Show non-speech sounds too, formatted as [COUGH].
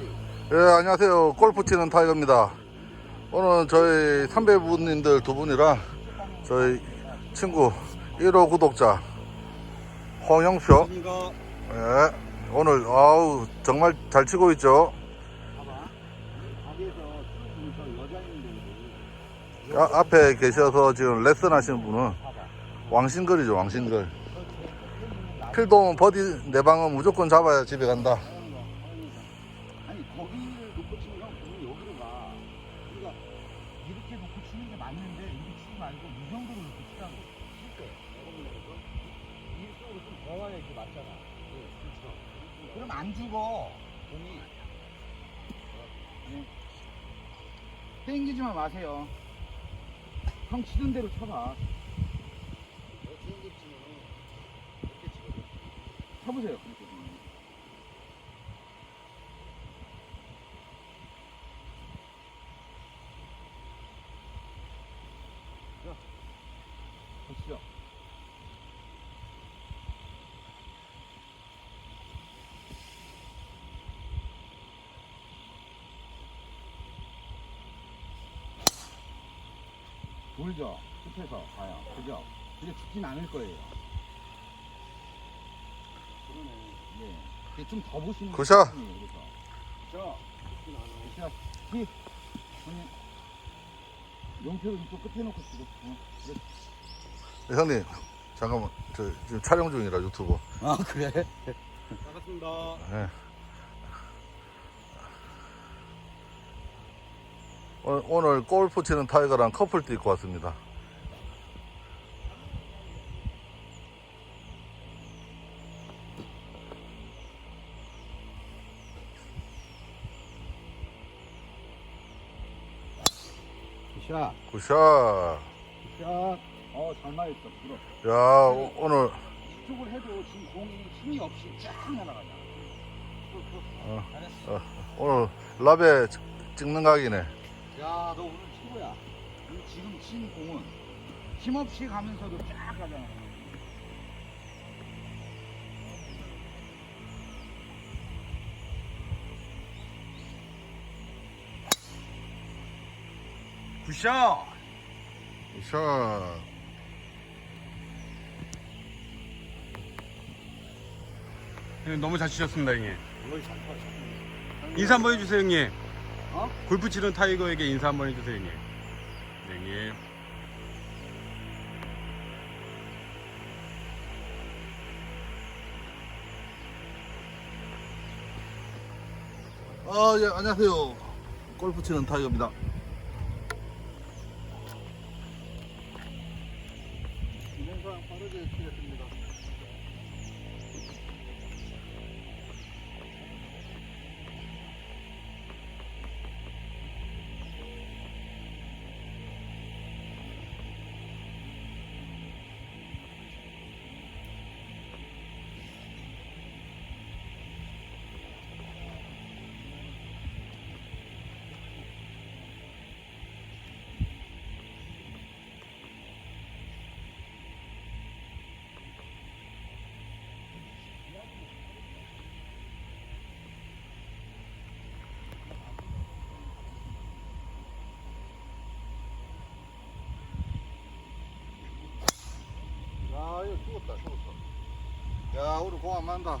예, 안녕하세요. 골프 치는 타이거입니다. 오늘 저희 선배분님들 두 분이랑 저희 친구 1호 구독자 홍영표. 예, 오늘 아우 정말 잘 치고 있죠. 아, 앞에 계셔서 지금 레슨 하시는 분은. 왕신걸이죠, 왕신걸. 필동 버디 내 방은 무조건 잡아야 집에 간다. 거기를 놓고 치면 형 공이 여기로 가. 그러니까 이렇게 놓고 치는 게 맞는데 이렇게 치지 말고 이 정도로 놓고 치라고. 칠 때. 이쪽으로 좀더 와야 이게 맞잖아. 네, 그렇죠. 그럼 안 죽어. 공이. 네. 땡기지만 마세요. 형 치던 대로 쳐봐. 쳐보세요. 그렇게. 보시죠. 돌죠. 끝에서 가요. 그죠? 근데 죽진 않을 거예요. 그러네. 네. 이게 좀 더 보시는 게 굿샷. 좋거든요, 그래서. 굿샷. 히. 형님. 용표를 이쪽 끝에 놓고 치고. 어. 그래. 네, 형님, 잠깐만. 저 지금 촬영 중이라 유튜브. 아, 그래? [LAUGHS] 반갑습니다. 예. 오- 오늘 골프 치는 타이거랑 커플도 입고 왔습니다. 굿샷. 굿샷. 굿샷. 어, 잘 맞았어. 들어. 야, 오- 오늘 이쪽을 해도 지금 공이 힘이 없이 쫙 날아가잖아. 어. 잘했어. 어, 오늘 라베 찍- 찍는 각이네. 야, 너 오늘 최고야. 이 지금 친 공은 힘없이 가면서도 쫙 가잖아. 굿샷! 굿샷. 형님 너무 잘 치셨습니다, 형님. 인사 한번 해주세요, 형님. 어? 골프 치는 타이거에게 인사 한번 해주세요, 형님. 네, 형님. 아, 예, 안녕하세요. 골프 치는 타이거입니다. 이동상 빠르게 치겠습니다. 죽었다, 죽었어. 야, 우리 공안 맞는다.